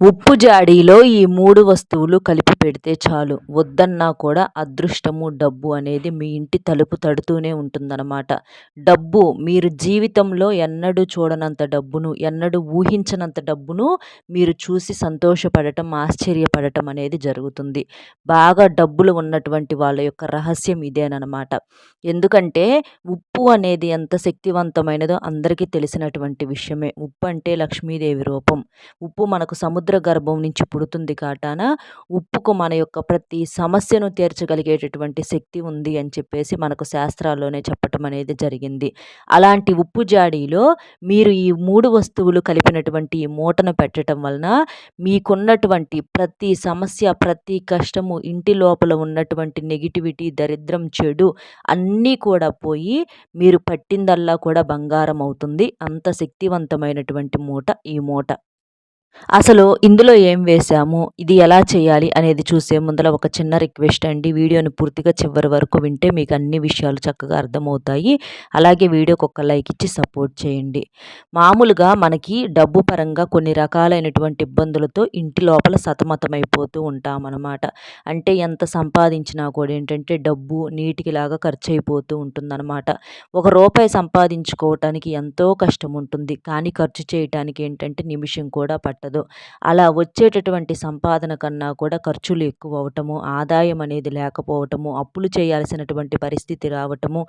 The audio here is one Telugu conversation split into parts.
ఉప్పు జాడీలో ఈ మూడు వస్తువులు కలిపి పెడితే చాలు. వద్దన్నా కూడా అదృష్టము డబ్బు అనేది మీ ఇంటి తలుపు తడుతూనే ఉంటుందన్నమాట. డబ్బు మీరు జీవితంలో ఎన్నడూ చూడనంత డబ్బును ఎన్నడూ ఊహించనంత డబ్బును మీరు చూసి సంతోషపడటం ఆశ్చర్యపడటం అనేది జరుగుతుంది. బాగా డబ్బులు ఉన్నటువంటి వాళ్ళ యొక్క రహస్యం ఇదేనమాట ఎందుకంటే ఉప్పు అనేది ఎంత శక్తివంతమైనదో అందరికీ తెలిసినటువంటి విషయమే. ఉప్పు అంటే లక్ష్మీదేవి రూపం. ఉప్పు మనకు సముద్ర సముద్ర గర్భం నుంచి పుడుతుంది కాటాన ఉప్పుకు మన యొక్క ప్రతి సమస్యను తీర్చగలిగేటటువంటి శక్తి ఉంది అని చెప్పేసి మనకు శాస్త్రాల్లోనే చెప్పటం అనేది జరిగింది. అలాంటి ఉప్పు జాడీలో మీరు ఈ మూడు వస్తువులు కలిపినటువంటి ఈ మూటను పెట్టడం వలన మీకున్నటువంటి ప్రతి సమస్య ప్రతి కష్టము ఇంటి లోపల ఉన్నటువంటి నెగిటివిటీ దరిద్రం చెడు అన్నీ కూడా పోయి మీరు పట్టిందల్లా కూడా బంగారం అవుతుంది. అంత శక్తివంతమైనటువంటి మూట ఈ మూట. అసలు ఇందులో ఏం వేసాము ఇది ఎలా చేయాలి అనేది చూసే ముందర ఒక చిన్న రిక్వెస్ట్ అండి. వీడియోని పూర్తిగా చివరి వరకు వింటే మీకు అన్ని విషయాలు చక్కగా అర్థమవుతాయి. అలాగే వీడియోకి ఒక లైక్ ఇచ్చి సపోర్ట్ చేయండి. మామూలుగా మనకి డబ్బు పరంగా కొన్ని రకాలైనటువంటి ఇబ్బందులతో ఇంటి లోపల సతమతమైపోతూ ఉంటామన్నమాట. అంటే ఎంత సంపాదించినా కూడా ఏంటంటే డబ్బు నీటికిలాగా ఖర్చు అయిపోతూ ఉంటుందన్నమాట. ఒక రూపాయి సంపాదించుకోవటానికి ఎంతో కష్టం ఉంటుంది కానీ ఖర్చు చేయటానికి ఏంటంటే నిమిషం కూడా పట్ట పట్టదు అలా వచ్చేటటువంటి సంపాదన కన్నా కూడా ఖర్చులు ఎక్కువ అవటము ఆదాయం అనేది లేకపోవటము అప్పులు చేయాల్సినటువంటి పరిస్థితి రావటము.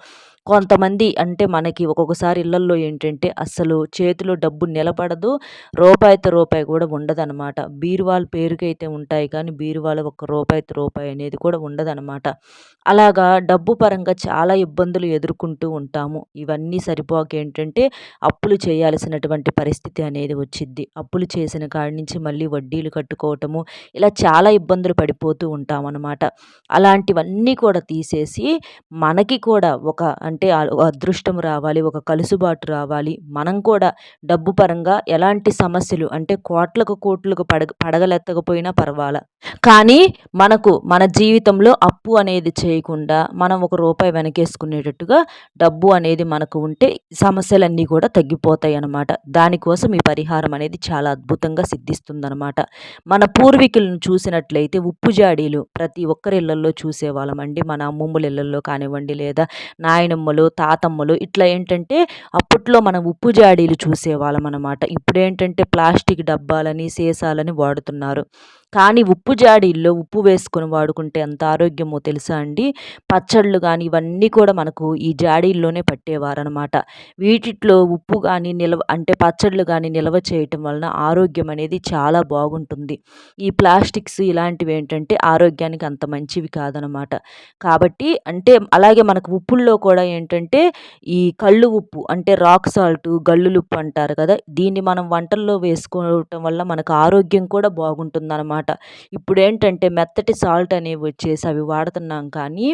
కొంతమంది అంటే మనకి ఒక్కొక్కసారి ఇళ్ళల్లో ఏంటంటే అస్సలు చేతిలో డబ్బు నిలబడదు రూపాయితో రూపాయి కూడా ఉండదనమాట బీరువాల పేరుకైతే ఉంటాయి కానీ బీరువాల ఒక్క రూపాయితో రూపాయి అనేది కూడా ఉండదనమాట అలాగా డబ్బు పరంగా చాలా ఇబ్బందులు ఎదుర్కొంటూ ఉంటాము. ఇవన్నీ సరిపోక ఏంటంటే అప్పులు చేయాల్సినటువంటి పరిస్థితి అనేది వచ్చిద్ది. అప్పులు చేసిన కాడి నుంచి మళ్ళీ వడ్డీలు కట్టుకోవటము ఇలా చాలా ఇబ్బందులు పడిపోతూ ఉంటామన్నమాట. అలాంటివన్నీ కూడా తీసేసి మనకి కూడా ఒక అంటే అదృష్టం రావాలి ఒక కలుసుబాటు రావాలి. మనం కూడా డబ్బు పరంగా ఎలాంటి సమస్యలు అంటే కోట్లకు కోట్లకు పడగ పడగలెత్తకపోయినా పర్వాలా. కానీ మనకు మన జీవితంలో అప్పు అనేది చేయకుండా మనం ఒక రూపాయి వెనకేసుకునేటట్టుగా డబ్బు అనేది మనకు ఉంటే సమస్యలన్నీ కూడా తగ్గిపోతాయి అన్నమాట. దానికోసం ఈ పరిహారం అనేది చాలా అద్భుతంగా సిద్ధిస్తుందనమాట మన పూర్వీకులను చూసినట్లయితే ఉప్పు జాడీలు ప్రతి ఒక్కరి ఇళ్ళలో చూసేవాళ్ళమండి మన అమ్మమ్మల ఇళ్ళలో కానివ్వండి లేదా నాయనమ్మలు తాతమ్మలు ఇట్లా ఏంటంటే అప్పట్లో మనం ఉప్పు జాడీలు చూసేవాళ్ళం అనమాట ఇప్పుడేంటంటే ప్లాస్టిక్ డబ్బాలని సీసాలని వాడుతున్నారు. కానీ ఉప్పు జాడీల్లో ఉప్పు వేసుకొని వాడుకుంటే ఎంత ఆరోగ్యమో తెలుసా అండి? పచ్చళ్ళు కానీ ఇవన్నీ కూడా మనకు ఈ జాడీల్లోనే పట్టేవారనమాట వీటిట్లో ఉప్పు కానీ నిల్వ అంటే పచ్చళ్ళు కానీ నిల్వ చేయటం వలన ఆరోగ్యం అనేది చాలా బాగుంటుంది. ఈ ప్లాస్టిక్స్ ఇలాంటివి ఏంటంటే ఆరోగ్యానికి అంత మంచివి కాదనమాట కాబట్టి అంటే అలాగే మనకు ఉప్పుల్లో కూడా ఏంటంటే ఈ కళ్ళు ఉప్పు అంటే రాక్ సాల్ట్ గల్లులు ఉప్పు అంటారు కదా దీన్ని మనం వంటల్లో వేసుకోవటం వల్ల మనకు ఆరోగ్యం కూడా బాగుంటుందన్నమాట. ఇప్పుడు ఏంటంటే మెత్తటి సాల్ట్ అనేవి వచ్చేసి అవి వాడుతున్నాం కానీ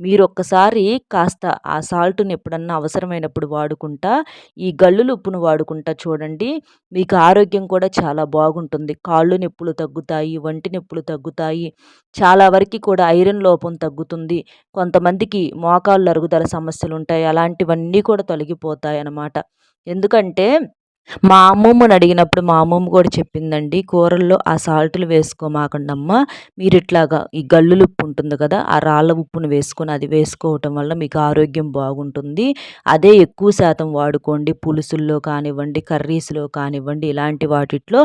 మీరు ఒక్కసారి కాస్త ఆ సాల్ట్ని ఎప్పుడన్నా అవసరమైనప్పుడు వాడుకుంటా ఈ గల్లులు ఉప్పును వాడుకుంటా చూడండి. మీకు ఆరోగ్యం కూడా చాలా బాగుంటుంది. కాళ్ళు నొప్పులు తగ్గుతాయి వంటి నొప్పులు తగ్గుతాయి చాలా వరకు కూడా ఐరన్ లోపం తగ్గుతుంది. కొంతమందికి మోకాళ్ళు అరుగుదల సమస్యలు ఉంటాయి అలాంటివన్నీ కూడా తొలగిపోతాయి అన్నమాట ఎందుకంటే మా అమ్మమ్మని అడిగినప్పుడు మా అమ్మమ్మ కూడా చెప్పిందండి కూరల్లో ఆ సాల్ట్లు వేసుకోమాకండమ్మ మీరు ఇట్లాగా ఈ గల్లులు ఉప్పు ఉంటుంది కదా ఆ రాళ్ళ ఉప్పును వేసుకొని అది వేసుకోవటం వల్ల మీకు ఆరోగ్యం బాగుంటుంది. అదే ఎక్కువ శాతం వాడుకోండి పులుసుల్లో కానివ్వండి కర్రీస్లో కానివ్వండి ఇలాంటి వాటిట్లో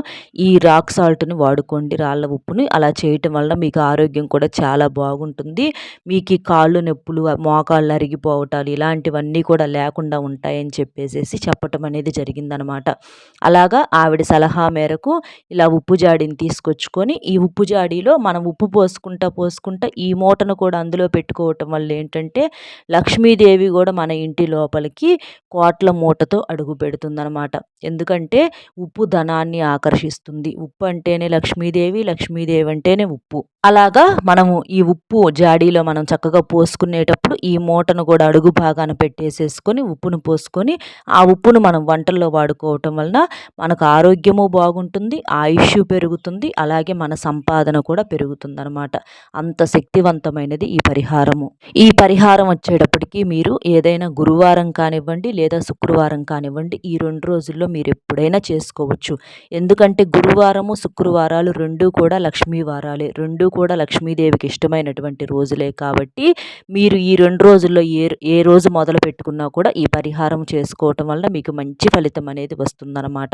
ఈ రాక్ సాల్ట్ని వాడుకోండి రాళ్ళ ఉప్పుని. అలా చేయటం వల్ల మీకు ఆరోగ్యం కూడా చాలా బాగుంటుంది. మీకు ఈ కాళ్ళు నొప్పులు మోకాళ్ళు అరిగిపోవటాలు ఇలాంటివన్నీ కూడా లేకుండా ఉంటాయని చెప్పేసి చెప్పటం అనేది జరిగిందనమాట. అలాగా ఆవిడ సలహా మేరకు ఇలా ఉప్పు జాడిని తీసుకొచ్చుకొని ఈ ఉప్పు జాడీలో మనం ఉప్పు పోసుకుంటా పోసుకుంటా ఈ మూటను కూడా అందులో పెట్టుకోవటం వల్ల ఏంటంటే లక్ష్మీదేవి కూడా మన ఇంటి లోపలికి కోట్ల మూటతో అడుగు పెడుతుందనమాట ఎందుకంటే ఉప్పు ధనాన్ని ఆకర్షిస్తుంది. ఉప్పు అంటేనే లక్ష్మీదేవి లక్ష్మీదేవి అంటేనే ఉప్పు. అలాగా మనము ఈ ఉప్పు జాడీలో మనం చక్కగా పోసుకునేటప్పుడు ఈ మూటను కూడా అడుగు భాగాన పెట్టేసేసుకొని ఉప్పును పోసుకొని ఆ ఉప్పును మనం వంటల్లో వాడుకోవటం వలన మనకు ఆరోగ్యము బాగుంటుంది ఆయుష్ పెరుగుతుంది అలాగే మన సంపాదన కూడా పెరుగుతుందనమాట అంత శక్తివంతమైనది ఈ పరిహారము. ఈ పరిహారం వచ్చేటప్పటికి మీరు ఏదైనా గురువారం కానివ్వండి లేదా శుక్రవారం కానివ్వండి ఈ రెండు రోజుల్లో మీరు ఎప్పుడైనా చేసుకోవచ్చు. ఎందుకంటే గురువారము శుక్రవారాలు రెండు కూడా లక్ష్మీ వారాలే రెండు కూడా లక్ష్మీదేవికి ఇష్టమైనటువంటి రోజులే కాబట్టి మీరు ఈ రెండు రోజుల్లో ఏ ఏ రోజు మొదలు పెట్టుకున్నా కూడా ఈ పరిహారం చేసుకోవటం వల్ల మీకు మంచి ఫలితం అనేది వస్తుందన్నమాట.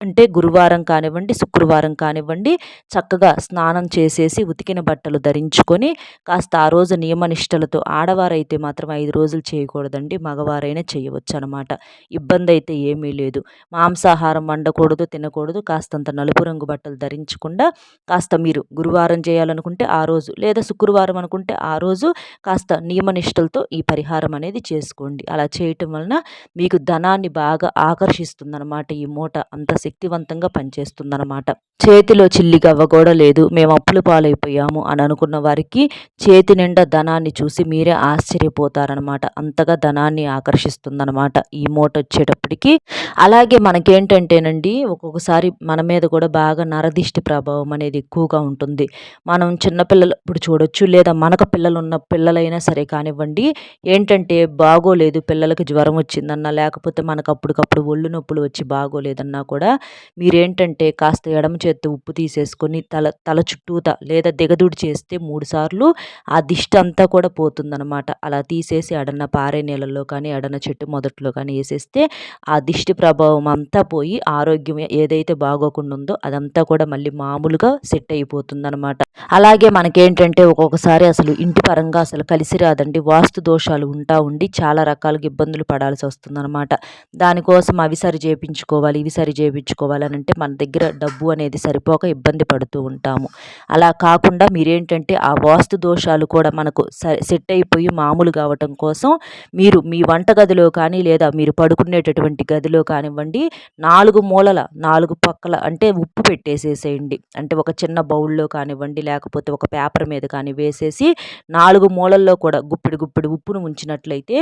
అంటే గురువారం కానివ్వండి శుక్రవారం కానివ్వండి చక్కగా స్నానం చేసేసి ఉతికిన బట్టలు ధరించుకొని కాస్త ఆ రోజు నియమనిష్టలతో ఆడవారైతే మాత్రం ఐదు రోజులు చేయకూడదండి మగవారైనా చేయవచ్చు అనమాట ఇబ్బంది అయితే ఏమీ లేదు. మాంసాహారం వండకూడదు తినకూడదు కాస్తంత నలుపు రంగు బట్టలు ధరించకుండా కాస్త మీరు గురువారం చేయాలనుకుంటే అనుకుంటే ఆ రోజు లేదా శుక్రవారం అనుకుంటే ఆ రోజు కాస్త నియమనిష్టలతో ఈ పరిహారం అనేది చేసుకోండి. అలా చేయటం వలన మీకు ధనాన్ని బాగా ఆకర్షిస్తుందన్నమాట. ఈ మూట అంత శక్తివంతంగా పనిచేస్తుందన్నమాట. చేతిలో చిల్లిగవ్వ కూడా లేదు. మేము అప్పులు పాలైపోయాము అని అనుకున్న వారికి చేతి నిండా ధనాన్ని చూసి మీరే ఆశ్చర్యపోతారనమాట అంతగా ధనాన్ని ఆకర్షిస్తుందనమాట ఈ మూట వచ్చేటప్పటికి. అలాగే మనకేంటంటేనండి ఒక్కొక్కసారి మన మీద కూడా బాగా నరదిష్టి ప్రభావం అనేది ఎక్కువగా ఉంటుంది. మనం మనం చిన్నపిల్లలు ఇప్పుడు చూడొచ్చు లేదా మనకు పిల్లలు ఉన్న పిల్లలైనా సరే కానివ్వండి ఏంటంటే బాగోలేదు పిల్లలకి జ్వరం వచ్చిందన్నా లేకపోతే మనకు అప్పటికప్పుడు ఒళ్ళు నొప్పులు వచ్చి బాగోలేదన్నా కూడా మీరేంటంటే కాస్త ఎడమ చేత్తో ఉప్పు తీసేసుకొని తల తల చుట్టూత లేదా దిగదుడి చేస్తే మూడు సార్లు ఆ దిష్టి అంతా కూడా పోతుందనమాట అలా తీసేసి అడన్న పారే నీళ్ళల్లో కానీ అడన చెట్టు మొదట్లో కానీ వేసేస్తే ఆ దిష్టి ప్రభావం అంతా పోయి ఆరోగ్యం ఏదైతే బాగోకుండా ఉందో అదంతా కూడా మళ్ళీ మామూలుగా సెట్ అయిపోతుందనమాట అలాగే మనకేంటంటే ఒక్కొక్కసారి అసలు ఇంటి పరంగా అసలు కలిసి రాదండి. వాస్తు దోషాలు ఉంటా ఉండి చాలా రకాలుగా ఇబ్బందులు పడాల్సి వస్తుందన్నమాట. దానికోసం అవి సరి చేయించుకోవాలి ఇవి సరి చేయించుకోవాలి అని అంటే మన దగ్గర డబ్బు అనేది సరిపోక ఇబ్బంది పడుతూ ఉంటాము. అలా కాకుండా మీరేంటంటే ఆ వాస్తు దోషాలు కూడా మనకు సెట్ అయిపోయి మామూలు కావటం కోసం మీరు మీ వంటగదిలో కానీ లేదా మీరు పడుకునేటటువంటి గదిలో కానివ్వండి నాలుగు మూలల నాలుగు పక్కల అంటే ఉప్పు పెట్టేసేసేయండి. అంటే ఒక చిన్న బౌల్లో కానివ్వండి లేకపోతే ఒక పేపర్ మీద కానీ వేసేసి నాలుగు మూలల్లో కూడా గుప్పిడి గుప్పిడి ఉప్పును ఉంచినట్లయితే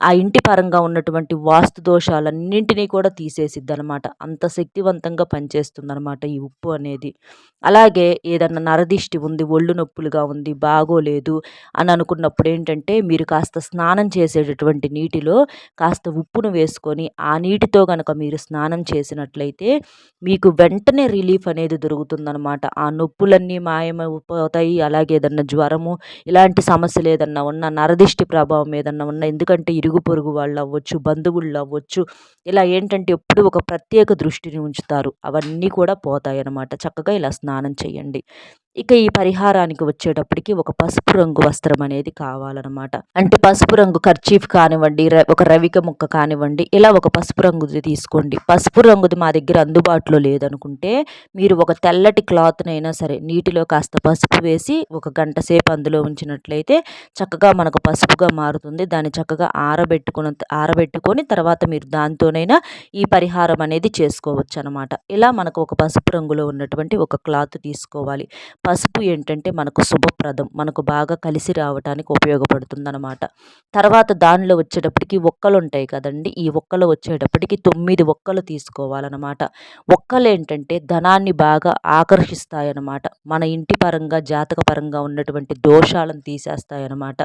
ఆ ఇంటి పరంగా ఉన్నటువంటి వాస్తు దోషాలన్నింటినీ కూడా తీసేసిద్ది అనమాట అంత శక్తివంతంగా పనిచేస్తుంది అనమాట ఈ ఉప్పు అనేది. అలాగే ఏదన్నా నరదిష్టి ఉంది ఒళ్ళు నొప్పులుగా ఉంది బాగోలేదు అని అనుకున్నప్పుడు ఏంటంటే మీరు కాస్త స్నానం చేసేటటువంటి నీటిలో కాస్త ఉప్పును వేసుకొని ఆ నీటితో కనుక మీరు స్నానం చేసినట్లయితే మీకు వెంటనే రిలీఫ్ అనేది దొరుకుతుందనమాట. ఆ నొప్పులన్నీ పోతాయి అలాగే ఏదన్నా జ్వరము ఇలాంటి సమస్యలు ఏదన్నా ఉన్న నరదిష్టి ప్రభావం ఏదన్నా ఉన్నా ఎందుకంటే ఇరుగు పొరుగు వాళ్ళు అవ్వచ్చు బంధువుళ్ళు అవ్వచ్చు ఇలా ఏంటంటే ఎప్పుడు ఒక ప్రత్యేక దృష్టిని ఉంచుతారు. అవన్నీ కూడా పోతాయి అన్నమాట చక్కగా ఇలా స్నానం చేయండి. ఇక ఈ పరిహారానికి వచ్చేటప్పటికి ఒక పసుపు రంగు వస్త్రం అనేది కావాలన్నమాట. అంటే పసుపు రంగు కర్చీఫ్ కానివ్వండి ఒక రవిక ముక్క కానివ్వండి ఇలా ఒక పసుపు రంగుది తీసుకోండి. పసుపు రంగుది మా దగ్గర అందుబాటులో లేదనుకుంటే మీరు ఒక తెల్లటి క్లాత్నైనా సరే నీటిలో కాస్త పసుపు వేసి ఒక గంట సేపు అందులో ఉంచినట్లయితే చక్కగా మనకు పసుపుగా మారుతుంది. దాన్ని చక్కగా ఆరబెట్టుకున్న ఆరబెట్టుకొని తర్వాత మీరు దాంతోనైనా ఈ పరిహారం అనేది చేసుకోవచ్చు అనమాట ఇలా మనకు ఒక పసుపు రంగులో ఉన్నటువంటి ఒక క్లాత్ తీసుకోవాలి. పసుపు ఏంటంటే మనకు శుభప్రదం మనకు బాగా కలిసి రావడానికి ఉపయోగపడుతుందన్నమాట. తర్వాత దానిలో వచ్చేటప్పటికి ఒక్కలు ఉంటాయి కదండి. ఈ ఒక్కలు వచ్చేటప్పటికి తొమ్మిది ఒక్కలు తీసుకోవాలన్నమాట. ఒక్కలు ఏంటంటే ధనాన్ని బాగా ఆకర్షిస్తాయన్నమాట. మన ఇంటి పరంగా జాతక పరంగా ఉన్నటువంటి దోషాలను తీసేస్తాయన్నమాట.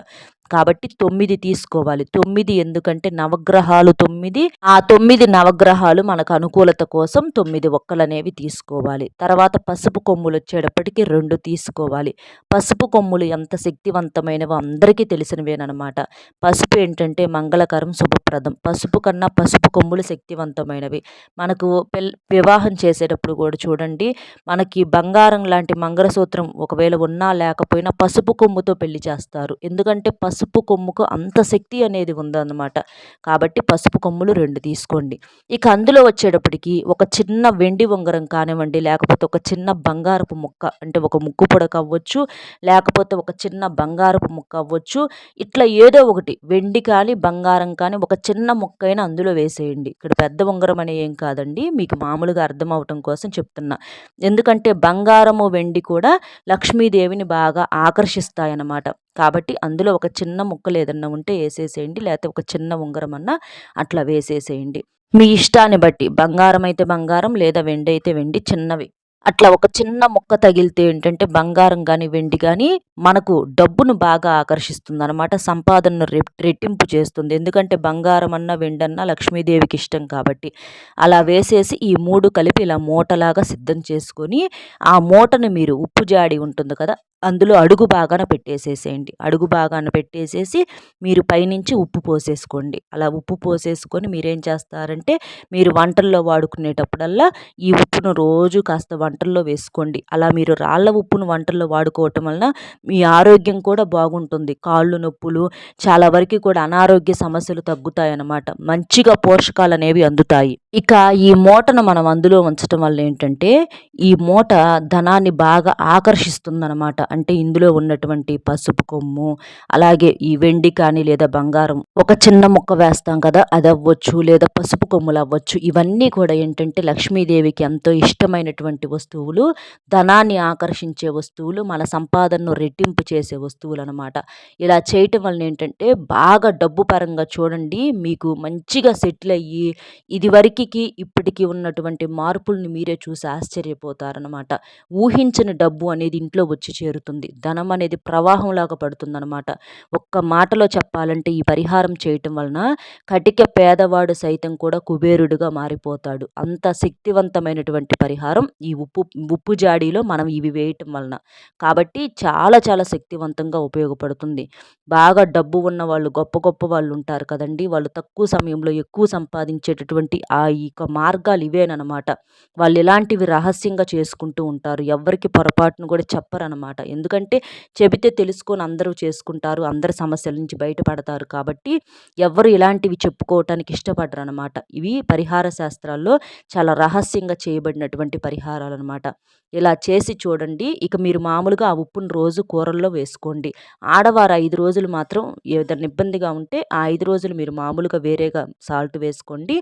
కాబట్టి తొమ్మిది తీసుకోవాలి. తొమ్మిది ఎందుకంటే నవగ్రహాలు తొమ్మిది. ఆ తొమ్మిది నవగ్రహాలు మనకు అనుకూలత కోసం తొమ్మిది ఒక్కలు అనేవి తీసుకోవాలి. తర్వాత పసుపు కొమ్ములు వచ్చేటప్పటికి రెండు తీసుకోవాలి. పసుపు కొమ్ములు ఎంత శక్తివంతమైనవో అందరికీ తెలిసినవేనమాట పసుపు ఏంటంటే మంగళకరం శుభప్రదం. పసుపు కన్నా పసుపు కొమ్ములు శక్తివంతమైనవి. మనకు పెల్ వివాహం చేసేటప్పుడు కూడా చూడండి మనకి బంగారం లాంటి మంగళసూత్రం ఒకవేళ ఉన్నా లేకపోయినా పసుపు కొమ్ముతో పెళ్ళి చేస్తారు. ఎందుకంటే పసుపు కొమ్ముకు అంత శక్తి అనేది ఉందన్నమాట. కాబట్టి పసుపు కొమ్ములు రెండు తీసుకోండి. ఇక అందులో వచ్చేటప్పటికి ఒక చిన్న వెండి ఉంగరం కానివ్వండి లేకపోతే ఒక చిన్న బంగారపు ముక్క అంటే ఒక ముక్కు పొడక అవ్వచ్చు లేకపోతే ఒక చిన్న బంగారపు ముక్క అవ్వచ్చు ఇట్లా ఏదో ఒకటి వెండి కానీ బంగారం కానీ ఒక చిన్న ముక్క అయినా అందులో వేసేయండి. ఇక్కడ పెద్ద ఉంగరం అనే ఏం కాదండి మీకు మామూలుగా అర్థం అవటం కోసం చెప్తున్నా. ఎందుకంటే బంగారము వెండి కూడా లక్ష్మీదేవిని బాగా ఆకర్షిస్తాయన్నమాట. కాబట్టి అందులో ఒక చిన్న ముక్కలు ఏదన్నా ఉంటే వేసేసేయండి లేకపోతే ఒక చిన్న ఉంగరం అన్నా అట్లా వేసేసేయండి. మీ ఇష్టాన్ని బట్టి బంగారం అయితే బంగారం లేదా వెండి అయితే వెండి చిన్నవి అట్లా ఒక చిన్న ముక్క తగిలితే ఏంటంటే బంగారం కానీ వెండి కానీ మనకు డబ్బును బాగా ఆకర్షిస్తుంది అనమాట సంపాదనను రెట్టింపు చేస్తుంది. ఎందుకంటే బంగారం అన్న వెండన్న లక్ష్మీదేవికి ఇష్టం కాబట్టి. అలా వేసేసి ఈ మూడు కలిపి ఇలా మూటలాగా సిద్ధం చేసుకొని ఆ మూటను మీరు ఉప్పు జాడి ఉంటుంది కదా అందులో అడుగు బాగాన పెట్టేసేసేయండి. అడుగు బాగాన పెట్టేసేసి మీరు పైనుంచి ఉప్పు పోసేసుకోండి. అలా ఉప్పు పోసేసుకొని మీరేం చేస్తారంటే మీరు వంటల్లో వాడుకునేటప్పుడల్లా ఈ ఉప్పును రోజు కాస్త వంటల్లో వేసుకోండి. అలా మీరు రాళ్ళ ఉప్పును వంటల్లో వాడుకోవటం వలన మీ ఆరోగ్యం కూడా బాగుంటుంది. కాళ్ళు నొప్పులు చాలా వరకు కూడా అనారోగ్య సమస్యలు తగ్గుతాయి అన్నమాట మంచిగా పోషకాలు అనేవి అందుతాయి. ఇక ఈ మూటను మనం అందులో ఉంచటం వల్ల ఏంటంటే ఈ మూట ధనాన్ని బాగా ఆకర్షిస్తుందన్నమాట. అంటే ఇందులో ఉన్నటువంటి పసుపు కొమ్ము అలాగే ఈ వెండి కానీ లేదా బంగారం ఒక చిన్న ముక్క వేస్తాం కదా అది అవ్వచ్చు లేదా పసుపు కొమ్ములు అవ్వచ్చు. ఇవన్నీ కూడా ఏంటంటే లక్ష్మీదేవికి ఎంతో ఇష్టమైనటువంటి వస్తువులు ధనాన్ని ఆకర్షించే వస్తువులు మన సంపాదనను రెట్టింపు చేసే వస్తువులు అనమాట ఇలా చేయటం వలన ఏంటంటే బాగా డబ్బు పరంగా చూడండి మీకు మంచిగా సెటిల్ అయ్యి ఇదివరకి ఇప్పటికీ ఉన్నటువంటి మార్పుల్ని మీరే చూసి ఆశ్చర్యపోతారనమాట ఊహించని డబ్బు అనేది ఇంట్లో వచ్చి చేరుతుంది. ధనం అనేది ప్రవాహంలాగా పడుతుందనమాట ఒక్క మాటలో చెప్పాలంటే ఈ పరిహారం చేయటం వలన కటిక పేదవాడు సైతం కూడా కుబేరుడుగా మారిపోతాడు. అంత శక్తివంతమైనటువంటి పరిహారం ఈ ఉప్పు ఉప్పు జాడీలో మనం ఇవి వేయటం వలన. కాబట్టి చాలా చాలా శక్తివంతంగా ఉపయోగపడుతుంది. బాగా డబ్బు ఉన్న వాళ్ళు గొప్ప గొప్ప వాళ్ళు ఉంటారు కదండి. వాళ్ళు తక్కువ సమయంలో ఎక్కువ సంపాదించేటటువంటి ఆ ఈ యొక్క మార్గాలు ఇవేనమాట వాళ్ళు ఇలాంటివి రహస్యంగా చేసుకుంటూ ఉంటారు ఎవరికి పొరపాటును కూడా చెప్పరనమాట ఎందుకంటే చెబితే తెలుసుకొని అందరూ చేసుకుంటారు అందరి సమస్యల నుంచి బయటపడతారు కాబట్టి ఎవరు ఇలాంటివి చెప్పుకోవటానికి ఇష్టపడరు అనమాట ఇవి పరిహార శాస్త్రాల్లో చాలా రహస్యంగా చేయబడినటువంటి పరిహారాలు అనమాట ఇలా చేసి చూడండి ఇక మీరు మామూలుగా ఆ ఉప్పును రోజు కూరల్లో వేసుకోండి. ఆడవారు ఐదు రోజులు మాత్రం ఏదైనా ఇబ్బందిగా ఉంటే ఆ ఐదు రోజులు మీరు మామూలుగా వేరేగా సాల్ట్ వేసుకోండి.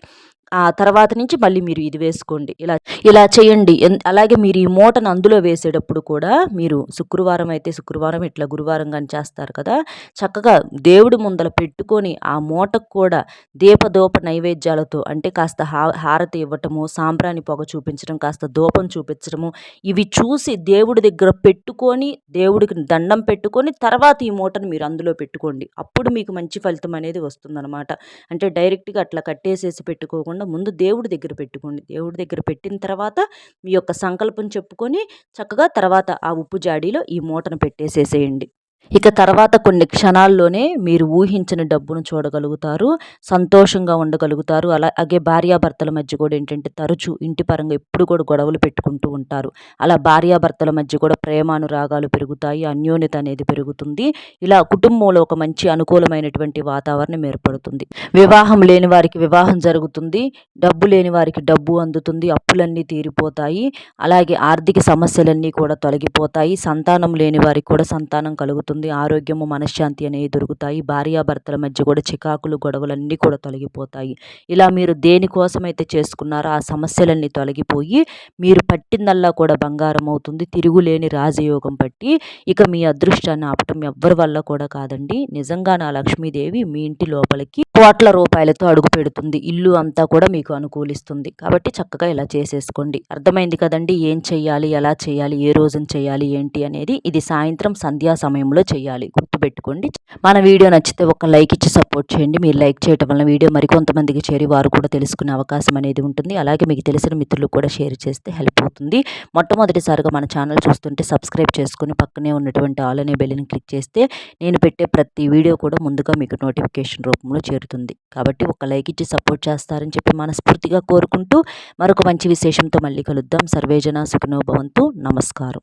ఆ తర్వాత నుంచి మళ్ళీ మీరు ఇది వేసుకోండి. ఇలా ఇలా చేయండి. అలాగే మీరు ఈ మూటను అందులో వేసేటప్పుడు కూడా మీరు శుక్రవారం అయితే శుక్రవారం ఇట్లా గురువారం కానీ చేస్తారు కదా చక్కగా దేవుడి ముందల పెట్టుకొని ఆ మూటకు కూడా దీపదోప నైవేద్యాలతో అంటే కాస్త హా హారతి ఇవ్వటము సాంబ్రాణి పొగ చూపించడం కాస్త దూపం చూపించడము ఇవి చూసి దేవుడి దగ్గర పెట్టుకొని దేవుడికి దండం పెట్టుకొని తర్వాత ఈ మూటను మీరు అందులో పెట్టుకోండి. అప్పుడు మీకు మంచి ఫలితం అనేది వస్తుందన్నమాట. అంటే డైరెక్ట్గా అట్లా కట్టేసేసి పెట్టుకోకుండా కాకుండా ముందు దేవుడి దగ్గర పెట్టుకోండి. దేవుడి దగ్గర పెట్టిన తర్వాత మీ యొక్క సంకల్పం చెప్పుకొని చక్కగా తర్వాత ఆ ఉప్పు జాడీలో ఈ మూటను పెట్టేసేసేయండి. ఇక తర్వాత కొన్ని క్షణాల్లోనే మీరు ఊహించిన డబ్బును చూడగలుగుతారు సంతోషంగా ఉండగలుగుతారు. అలాగే భార్యాభర్తల మధ్య కూడా ఏంటంటే తరచూ ఇంటి పరంగా ఎప్పుడు కూడా గొడవలు పెట్టుకుంటూ ఉంటారు. అలా భార్యాభర్తల మధ్య కూడా ప్రేమానురాగాలు పెరుగుతాయి అన్యోన్యత అనేది పెరుగుతుంది. ఇలా కుటుంబంలో ఒక మంచి అనుకూలమైనటువంటి వాతావరణం ఏర్పడుతుంది. వివాహం లేని వారికి వివాహం జరుగుతుంది డబ్బు లేని వారికి డబ్బు అందుతుంది అప్పులన్నీ తీరిపోతాయి. అలాగే ఆర్థిక సమస్యలన్నీ కూడా తొలగిపోతాయి సంతానం లేని వారికి కూడా సంతానం కలుగుతుంది. ఉంటుంది ఆరోగ్యము మనశ్శాంతి అనేవి దొరుకుతాయి. భార్యాభర్తల మధ్య కూడా చికాకులు గొడవలన్నీ కూడా తొలగిపోతాయి. ఇలా మీరు దేనికోసమైతే చేసుకున్నారో ఆ సమస్యలన్నీ తొలగిపోయి మీరు పట్టిందల్లా కూడా బంగారం అవుతుంది. తిరుగులేని రాజయోగం పట్టి ఇక మీ అదృష్టాన్ని ఆపటం ఎవ్వరి వల్ల కూడా కాదండి. నిజంగా నా లక్ష్మీదేవి మీ ఇంటి లోపలికి కోట్ల రూపాయలతో అడుగు పెడుతుంది. ఇల్లు అంతా కూడా మీకు అనుకూలిస్తుంది. కాబట్టి చక్కగా ఇలా చేసేసుకోండి. అర్థమైంది కదండి? ఏం చేయాలి ఎలా చేయాలి ఏ రోజున చేయాలి ఏంటి? అనేది ఇది సాయంత్రం సంధ్యా సమయంలో చేయాలి. గుర్తుపెట్టుకోండి. మన వీడియో నచ్చితే ఒక లైక్ ఇచ్చి సపోర్ట్ చేయండి. మీరు లైక్ చేయడం వల్ల వీడియో మరికొంతమందికి చేరి వారు కూడా తెలుసుకునే అవకాశం అనేది ఉంటుంది. అలాగే మీకు తెలిసిన మిత్రులు కూడా షేర్ చేస్తే హెల్ప్ అవుతుంది. మొట్టమొదటిసారిగా మన ఛానల్ చూస్తుంటే సబ్స్క్రైబ్ చేసుకుని పక్కనే ఉన్నటువంటి ఆల్ అనే బెల్లిని క్లిక్ చేస్తే నేను పెట్టే ప్రతి వీడియో కూడా ముందుగా మీకు నోటిఫికేషన్ రూపంలో చేరుతుంది. కాబట్టి ఒక లైక్ ఇచ్చి సపోర్ట్ చేస్తారని చెప్పి మనస్ఫూర్తిగా కోరుకుంటూ మరొక మంచి విశేషంతో మళ్ళీ కలుద్దాం. సర్వేజన సుఖనోభవంతు నమస్కారం.